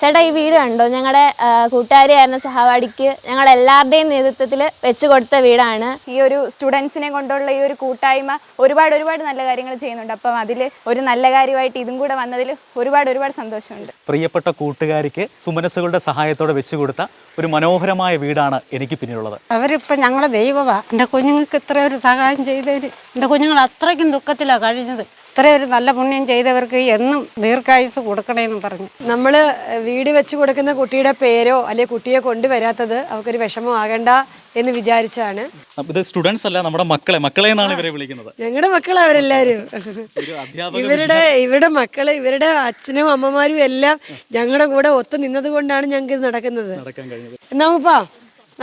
ചേട്ടാ ഈ വീട് കണ്ടോ? ഞങ്ങളുടെ കൂട്ടുകാരിയായിരുന്ന സഹപാഠിക്ക് ഞങ്ങൾ എല്ലാവരുടെയും നേതൃത്വത്തിൽ വെച്ചു കൊടുത്ത വീടാണ്. ഈ ഒരു സ്റ്റുഡൻസിനെ കൊണ്ടുള്ള ഈ ഒരു കൂട്ടായ്മ ഒരുപാട് ഒരുപാട് നല്ല കാര്യങ്ങൾ ചെയ്യുന്നുണ്ട്. അപ്പം അതിൽ ഒരു നല്ല കാര്യമായിട്ട് ഇതും കൂടെ വന്നതിൽ ഒരുപാട് ഒരുപാട് സന്തോഷമുണ്ട്. പ്രിയപ്പെട്ട കൂട്ടുകാരിക്ക് സുമനസ്സുകളുടെ സഹായത്തോടെ വെച്ചു കൊടുത്ത ഒരു മനോഹരമായ വീടാണ് എനിക്ക് പിന്നിലുള്ളത്. അവരിപ്പം ഞങ്ങളെ ദൈവമാണ് എന്റെ കുഞ്ഞുങ്ങൾക്ക് ഇത്ര ഒരു സഹായം ചെയ്തതിന് എന്റെ കുഞ്ഞുങ്ങൾ അത്രയ്ക്കും ദുഃഖത്തിലാണ് കഴിഞ്ഞത്. ഇത്രയും ഒരു നല്ല പുണ്യം ചെയ്തവർക്ക് എന്നും ദീർഘായുസ് കൊടുക്കണേന്ന് പറഞ്ഞു. നമ്മൾ വീട് വെച്ച് കൊടുക്കുന്ന കുട്ടിയുടെ പേരോ അല്ലെ കുട്ടിയെ കൊണ്ടുവരാത്തത് അവർക്കൊരു വിഷമമാകണ്ട എന്ന് വിചാരിച്ചാണ്. ഇത് സ്റ്റുഡൻസ് അല്ല നമ്മുടെ മക്കളെ. മക്കളെ എന്നാണ് ഇവരെ വിളിക്കുന്നത്. ഞങ്ങളുടെ മക്കളെ അവരെല്ലാരും. ഇവരുടെ ഇവരുടെ മക്കൾ ഇവരുടെ അച്ഛനും അമ്മമാരും എല്ലാം ഞങ്ങളുടെ കൂടെ ഒത്തു നിന്നത് കൊണ്ടാണ് ഞങ്ങൾക്ക് ഇത് നടക്കുന്നത്. നടക്കാൻ കഴിഞ്ഞത്. എന്നാ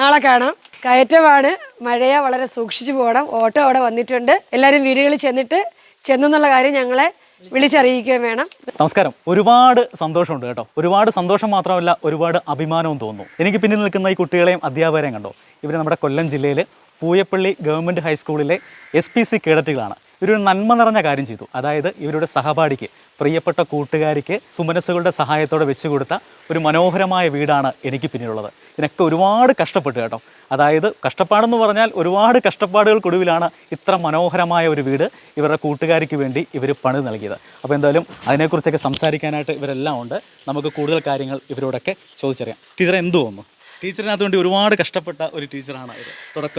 നാളെ കാണാം. കയറ്റമാണ്. മഴയെ വളരെ സൂക്ഷിച്ചു പോകണം ഓട്ടോ അവിടെ വന്നിട്ടുണ്ട്. എല്ലാവരും വീടുകളിൽ ചെന്നിട്ട് ചെന്നെന്നുള്ള കാര്യം ഞങ്ങളെ വിളിച്ചറിയിക്കുകയും വേണം. നമസ്കാരം. ഒരുപാട് സന്തോഷമുണ്ട് കേട്ടോ. ഒരുപാട് സന്തോഷം മാത്രമല്ല ഒരുപാട് അഭിമാനവും തോന്നുന്നു. എനിക്ക് പിന്നിൽ നിൽക്കുന്ന ഈ കുട്ടികളെയും അധ്യാപകരെയും കണ്ടോ? ഇവർ നമ്മുടെ കൊല്ലം ജില്ലയിൽ പൂയപ്പള്ളി ഗവൺമെന്റ് ഹൈസ്കൂളിലെ എസ് പി സി കേഡറ്റുകളാണ്. ഇവരൊരു നന്മ നിറഞ്ഞ കാര്യം ചെയ്തു. അതായത് ഇവരുടെ സഹപാഠിക്ക് പ്രിയപ്പെട്ട കൂട്ടുകാരിക്ക് സുമനസ്സുകളുടെ സഹായത്തോടെ വെച്ചു കൊടുത്ത ഒരു മനോഹരമായ വീടാണ് എനിക്ക് പിന്നിലുള്ളത്. ഇതിനൊക്കെ ഒരുപാട് കഷ്ടപ്പെട്ടു കേട്ടോ. അതായത് കഷ്ടപ്പാടെന്ന് പറഞ്ഞാൽ ഒരുപാട് കഷ്ടപ്പാടുകൾക്കൊടുവിലാണ് ഇത്ര മനോഹരമായ ഒരു വീട് ഇവരുടെ കൂട്ടുകാരിക്ക് വേണ്ടി ഇവർ പണി നൽകിയത്. അപ്പോൾ എന്തായാലും അതിനെക്കുറിച്ചൊക്കെ സംസാരിക്കാനായിട്ട് ഇവരെല്ലാം ഉണ്ട്. നമുക്ക് കൂടുതൽ കാര്യങ്ങൾ ഇവരോടൊക്കെ ചോദിച്ചറിയാം. ടീച്ചർ എന്തു തോന്നുന്നു ടീച്ചറിനകത്ത് വേണ്ടി ഒരുപാട് കഷ്ടപ്പെട്ട ഒരു ടീച്ചറാണ്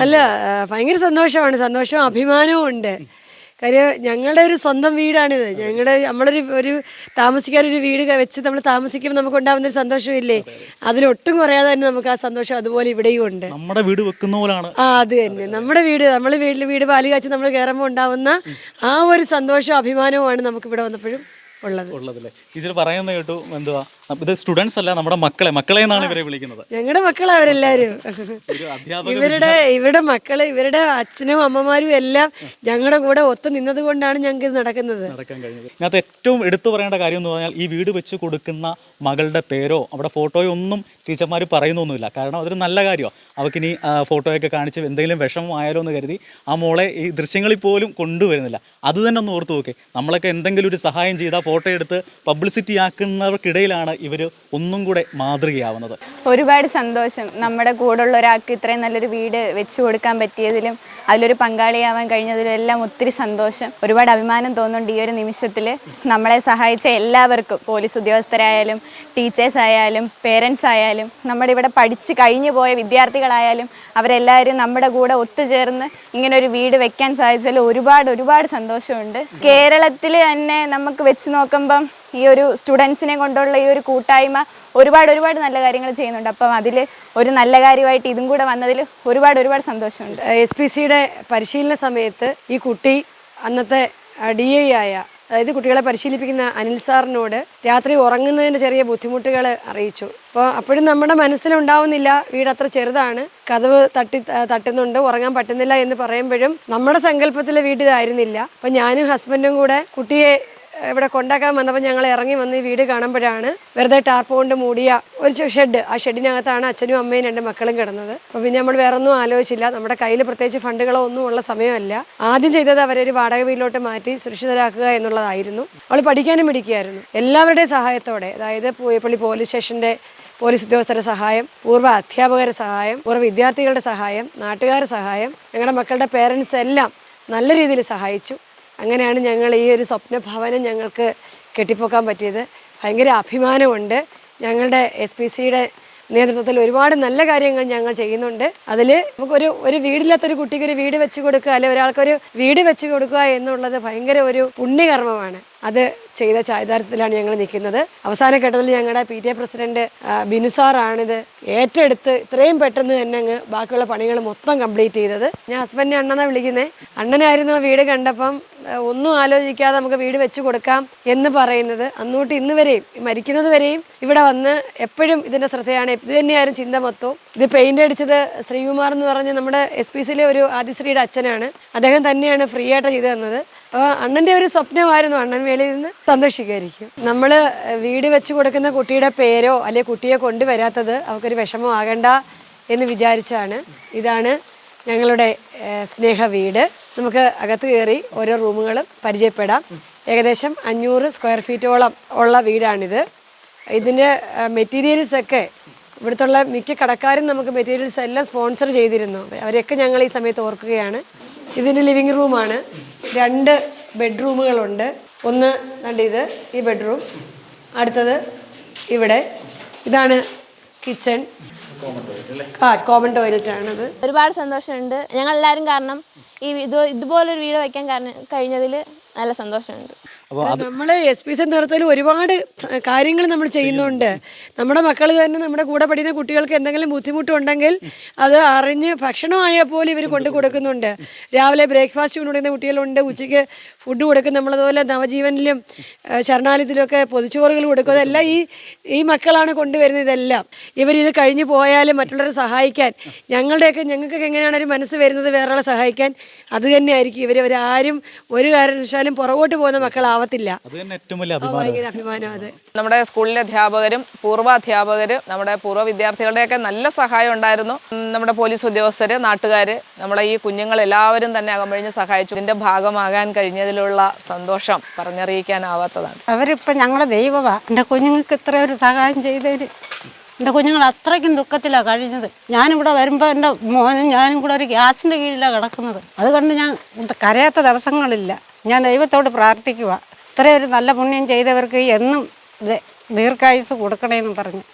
അല്ല ഭയങ്കര സന്തോഷമാണ്. സന്തോഷവും അഭിമാനവും ഉണ്ട്. കാര്യം ഞങ്ങളുടെ ഒരു സ്വന്തം വീടാണിത്. ഞങ്ങളുടെ നമ്മളൊരു ഒരു താമസിക്കാൻ ഒരു വീട് വെച്ച് നമ്മൾ താമസിക്കുമ്പോൾ നമുക്ക് ഉണ്ടാകുന്ന ഒരു സന്തോഷമില്ലേ അതിലൊട്ടും കുറയാതെ തന്നെ നമുക്ക് ആ സന്തോഷം അതുപോലെ ഇവിടെയും ഉണ്ട്. നമ്മുടെ വീട് വെക്കുന്ന പോലാണ്. ആ അത് തന്നെ. നമ്മുടെ വീട് നമ്മൾ വീട്ടിൽ വീട് പാൽ കാച്ചി നമ്മൾ കയറുമ്പോൾ ഉണ്ടാവുന്ന ആ ഒരു സന്തോഷവും അഭിമാനവുമാണ് നമുക്ക് ഇവിടെ വന്നപ്പോഴും ഉള്ളത്. ഉള്ളതല്ലേ ടീച്ചർ പറയുന്നത് കേട്ടു എന്തുവാ? ഇത് സ്റ്റുഡൻസ് അല്ല നമ്മുടെ മക്കളെ. മക്കളെ എന്നാണ് ഇവരെ വിളിക്കുന്നത്. ഞങ്ങളുടെ മക്കളാ അവരെല്ലാരും. ഇവരുടെ ഇവരുടെ മക്കൾ ഇവരുടെ അച്ഛനും അമ്മമാരും എല്ലാം ഞങ്ങളുടെ കൂടെ ഒത്തു നിന്നത് കൊണ്ടാണ് ഞങ്ങൾക്ക് ഇത് നടക്കുന്നത്. നടക്കാൻ കഴിഞ്ഞത്. ഇതിനകത്ത് ഏറ്റവും എടുത്തു പറയേണ്ട കാര്യം എന്ന് പറഞ്ഞാൽ ഈ വീട് വെച്ച് കൊടുക്കുന്ന മകളുടെ പേരോ അവിടെ ഫോട്ടോയോ ഒന്നും ടീച്ചർമാർ പറയുന്നൊന്നുമില്ല. കാരണം അതൊരു നല്ല കാര്യമാണ് അവർക്ക് ഇനി ഫോട്ടോയൊക്കെ കാണിച്ച് എന്തെങ്കിലും വിഷമമായാലോ എന്ന് കരുതി ആ മോളെ ഈ ദൃശ്യങ്ങളിൽ പോലും കൊണ്ടുവരുന്നില്ല. അത് തന്നെ ഒന്ന് ഓർത്ത് നോക്കേ. നമ്മളൊക്കെ എന്തെങ്കിലും ഒരു സഹായം ചെയ്താൽ ഫോട്ടോ എടുത്ത് പബ്ലിസിറ്റി ആക്കുന്നവർക്കിടയിലാണ് ഇവർ ഒന്നും കൂടെ മാതൃകയാവുന്നത്. ഒരുപാട് സന്തോഷം. നമ്മുടെ കൂടെയുള്ള ഒരാൾക്ക് ഇത്രയും നല്ലൊരു വീട് വെച്ചു കൊടുക്കാൻ പറ്റിയതിലും അതിലൊരു പങ്കാളിയാവാൻ കഴിഞ്ഞതിലും എല്ലാം ഒത്തിരി സന്തോഷം. ഒരുപാട് അഭിമാനം തോന്നുന്നുണ്ട് ഈ ഒരു നിമിഷത്തിൽ നമ്മളെ സഹായിച്ച എല്ലാവർക്കും പോലീസ് ഉദ്യോഗസ്ഥരായാലും ടീച്ചേഴ്സ് ആയാലും പേരൻസ് ആയാലും നമ്മുടെ ഇവിടെ പഠിച്ച് കഴിഞ്ഞു പോയ വിദ്യാർത്ഥികളായാലും അവരെല്ലാവരും നമ്മുടെ കൂടെ ഒത്തുചേർന്ന് ഇങ്ങനെ ഒരു വീട് വെക്കാൻ സാധിച്ചാൽ ഒരുപാട് ഒരുപാട് സന്തോഷമുണ്ട്. കേരളത്തിൽ തന്നെ നമുക്ക് വെച്ച് നോക്കുമ്പം ഈ ഒരു സ്റ്റുഡൻസിനെ കൊണ്ടുള്ള ഈ ഒരു കൂട്ടായ്മ ഒരുപാട് ഒരുപാട് നല്ല കാര്യങ്ങൾ ചെയ്യുന്നുണ്ട്. അപ്പം അതിൽ ഒരു നല്ല കാര്യമായിട്ട് ഇതും കൂടെ വന്നതിൽ ഒരുപാട് ഒരുപാട് സന്തോഷമുണ്ട്. എസ് പി സിയുടെ പരിശീലന സമയത്ത് ഈ കുട്ടി അന്നത്തെ ഡി ഐ ആയ അതായത് കുട്ടികളെ പരിശീലിപ്പിക്കുന്ന അനിൽ സാറിനോട് രാത്രി ഉറങ്ങുന്നതിന്റെ ചെറിയ ബുദ്ധിമുട്ടുകൾ അറിയിച്ചു. അപ്പോൾ അപ്പോഴും നമ്മുടെ മനസ്സിലുണ്ടാവുന്നില്ല വീട് അത്ര ചെറുതാണ് കഥവ് തട്ടി തട്ടുന്നുണ്ട് ഉറങ്ങാൻ പറ്റുന്നില്ല എന്ന് പറയുമ്പോഴും നമ്മുടെ സങ്കല്പത്തിലെ വീട് ഇതായിരുന്നില്ല. അപ്പം ഞാനും ഹസ്ബൻഡും കൂടെ കുട്ടിയെ ഇവിടെ കൊണ്ടാക്കാൻ വന്നപ്പോൾ ഞങ്ങൾ ഇറങ്ങി വന്ന് ഈ വീട് കാണുമ്പോഴാണ് വെറുതെ ടാർപ്പ് കൊണ്ട് മൂടിയ ഒരു ഷെഡ് ആ ഷെഡിനകത്താണ് അച്ഛനും അമ്മയും രണ്ട് മക്കളും കിടന്നത്. അപ്പോൾ പിന്നെ നമ്മൾ വേറെ ഒന്നും ആലോചിച്ചില്ല. നമ്മുടെ കയ്യിൽ പ്രത്യേകിച്ച് ഫണ്ടുകളോ ഒന്നും ഉള്ള സമയമല്ല. ആദ്യം ചെയ്തത് അവരെ ഒരു വാടക വീട്ടിലോട്ട് മാറ്റി സുരക്ഷിതരാക്കുക എന്നുള്ളതായിരുന്നു. അവൾ പഠിക്കാനും പിടിക്കുകയായിരുന്നു എല്ലാവരുടെയും സഹായത്തോടെ അതായത് പൂയപ്പള്ളി പോലീസ് സ്റ്റേഷന്റെ പോലീസ് ഉദ്യോഗസ്ഥരുടെ സഹായം പൂർവ അധ്യാപകരുടെ സഹായം പൂർവ വിദ്യാർത്ഥികളുടെ സഹായം നാട്ടുകാരുടെ സഹായം ഞങ്ങളുടെ മക്കളുടെ പേരൻസ് എല്ലാം നല്ല രീതിയിൽ സഹായിച്ചു. അങ്ങനെയാണ് ഞങ്ങൾ ഈ ഒരു സ്വപ്ന ഭവനം ഞങ്ങൾക്ക് കെട്ടിപ്പോക്കാൻ പറ്റിയത്. ഭയങ്കര അഭിമാനമുണ്ട്. ഞങ്ങളുടെ എസ് പി സിയുടെ നേതൃത്വത്തിൽ ഒരുപാട് നല്ല കാര്യങ്ങൾ ഞങ്ങൾ ചെയ്യുന്നുണ്ട്. അതിൽ നമുക്കൊരു ഒരു വീടില്ലാത്തൊരു കുട്ടിക്ക് ഒരു വീട് വെച്ച് കൊടുക്കുക അല്ലെങ്കിൽ ഒരാൾക്കൊരു വീട് വെച്ച് കൊടുക്കുക എന്നുള്ളത് ഭയങ്കര ഒരു പുണ്യകർമ്മമാണ്. അത് ചെയ്ത ചാരിതാർത്ഥത്തിലാണ് ഞങ്ങൾ നിൽക്കുന്നത്. അവസാന ഘട്ടത്തിൽ ഞങ്ങളുടെ പി ടി എ പ്രസിഡന്റ് ബിനുസാറാണിത് ബിനു സാറാണിത് ഏറ്റെടുത്ത് ഇത്രയും പെട്ടെന്ന് തന്നെ അങ്ങ് ബാക്കിയുള്ള പണികൾ മൊത്തം കംപ്ലീറ്റ് ചെയ്തത്. ഞാൻ ഹസ്ബൻഡിനെ അണ്ണനാ വിളിക്കുന്നത് അണ്ണനായിരുന്നു ആ വീട് കണ്ടപ്പം ഒന്നും ആലോചിക്കാതെ നമുക്ക് വീട് വെച്ച് കൊടുക്കാം എന്ന് പറയുന്നത് അന്നോട്ട് ഇന്ന് വരെയും മരിക്കുന്നത് വരെയും ഇവിടെ വന്ന് എപ്പോഴും ഇതിന്റെ ശ്രദ്ധയാണ്. ഇത് തന്നെയായിരുന്നു ചിന്ത മൊത്തവും ഇത് പെയിന്റ് അടിച്ചത് ശ്രീകുമാർ എന്ന് പറഞ്ഞ നമ്മുടെ എസ് പി സിയിലെ ഒരു ആദിശ്രീയുടെ അച്ഛനാണ്. അദ്ദേഹം തന്നെയാണ് ഫ്രീ ആയിട്ട് ചെയ്തു തന്നത്. അപ്പോൾ അണ്ണന്റെ ഒരു സ്വപ്നമായിരുന്നു അണ്ണൻ വേളിയിൽ നിന്ന് സന്തോഷിക്കായിരിക്കും നമ്മൾ വീട് വെച്ച് കൊടുക്കുന്ന കുട്ടിയുടെ പേരോ അല്ലെ കുട്ടിയെ കൊണ്ടുവരാത്തത് വിഷമം വിഷമമാകണ്ട എന്ന് വിചാരിച്ചാണ്. ഇതാണ് ഞങ്ങളുടെ സ്നേഹ വീട്. നമുക്ക് അകത്ത് കയറി ഓരോ റൂമുകളും പരിചയപ്പെടാം. ഏകദേശം അഞ്ഞൂറ് സ്ക്വയർ ഫീറ്റോളം ഉള്ള വീടാണിത്. ഇതിന്റെ മെറ്റീരിയൽസ് ഒക്കെ ഇവിടുത്തുള്ള മിക്ക കടക്കാരും നമുക്ക് മെറ്റീരിയൽസ് എല്ലാം സ്പോൺസർ ചെയ്തിരുന്നു. അവരെയൊക്കെ ഞങ്ങൾ ഈ സമയത്ത് ഓർക്കുകയാണ്. ഇതിന്റെ ലിവിങ് റൂമാണ് രണ്ട് ബെഡ്റൂമുകളുണ്ട് ഒന്ന് കണ്ട് ഇത് ഈ ബെഡ്റൂം അടുത്തത് ഇവിടെ. ഇതാണ് കിച്ചൺ ആ കോമൺ ടോയ്ലറ്റ് ആണത്. ഒരുപാട് സന്തോഷമുണ്ട്. ഞങ്ങൾ എല്ലാവരും കാരണം ഈ ഇത് ഇതുപോലൊരു വീട് വയ്ക്കാൻ കാരണം കഴിഞ്ഞതിൽ നല്ല സന്തോഷമുണ്ട്. നമ്മൾ എസ് പി സി നേതൃത്വത്തിൽ ഒരുപാട് കാര്യങ്ങൾ നമ്മൾ ചെയ്യുന്നുണ്ട്. നമ്മുടെ മക്കൾ തന്നെ നമ്മുടെ കൂടെ പഠിക്കുന്ന കുട്ടികൾക്ക് എന്തെങ്കിലും ബുദ്ധിമുട്ടുണ്ടെങ്കിൽ അത് അറിഞ്ഞ് ഭക്ഷണമായാൽ പോലും ഇവർ കൊണ്ടു കൊടുക്കുന്നുണ്ട്. രാവിലെ ബ്രേക്ക്ഫാസ്റ്റ് കൊണ്ടുകൊടുക്കുന്ന കുട്ടികളുണ്ട്. ഉച്ചയ്ക്ക് ഫുഡ് കൊടുക്കും. നമ്മളതുപോലെ നവജീവനിലും ശരണാലയത്തിലൊക്കെ പൊതിച്ചോറുകൾ കൊടുക്കും. അതെല്ലാം ഈ ഈ മക്കളാണ് കൊണ്ടുവരുന്നത് ഇതെല്ലാം. ഇവരിത് കഴിഞ്ഞ് പോയാലും മറ്റുള്ളവരെ സഹായിക്കാൻ ഞങ്ങളുടെയൊക്കെ ഞങ്ങൾക്കൊക്കെ എങ്ങനെയാണ് ഒരു മനസ്സ് വരുന്നത് വേറൊരാളെ സഹായിക്കാൻ? അത് തന്നെയായിരിക്കും. ഇവർ ഇവരാരും ഒരു കാരണവശാലും പുറകോട്ട് പോകുന്ന മക്കളാവത്തില്ല. അഭിമാനം. ഭയങ്കര അഭിമാനം അത്. നമ്മുടെ സ്കൂളിലെ അധ്യാപകരും പൂർവ അധ്യാപകരും നമ്മുടെ പൂർവ വിദ്യാർത്ഥികളുടെയൊക്കെ നല്ല സഹായം ഉണ്ടായിരുന്നു. നമ്മുടെ പോലീസ് ഉദ്യോഗസ്ഥർ നാട്ടുകാർ നമ്മളെ ഈ കുഞ്ഞുങ്ങൾ എല്ലാവരും തന്നെ അകമ്പഴിഞ്ഞ് സഹായിച്ചു. ഇതിന്റെ ഭാഗമാകാൻ കഴിഞ്ഞതിലുള്ള സന്തോഷം പറഞ്ഞറിയിക്കാനാവാത്തതാണ്. അവരിപ്പം ഞങ്ങളെ ദൈവമാണ് എന്റെ കുഞ്ഞുങ്ങൾക്ക് ഇത്ര ഒരു സഹായം ചെയ്തതിന് എന്റെ കുഞ്ഞുങ്ങൾ അത്രയ്ക്കും ദുഃഖത്തിലാണ് കഴിഞ്ഞത്. ഞാനിവിടെ വരുമ്പോൾ എന്റെ മോനും ഞാനും കൂടെ ഒരു ഗ്യാസിന്റെ കീഴിലാണ് കിടക്കുന്നത്. അത് കണ്ട് ഞാൻ കരയാത്ത ദിവസങ്ങളില്ല. ഞാൻ ദൈവത്തോട് പ്രാർത്ഥിക്കുക ഇത്രയൊരു നല്ല പുണ്യം ചെയ്തവർക്ക് എന്നും ദീർഘായുസ് കൊടുക്കണേന്ന് പറഞ്ഞു.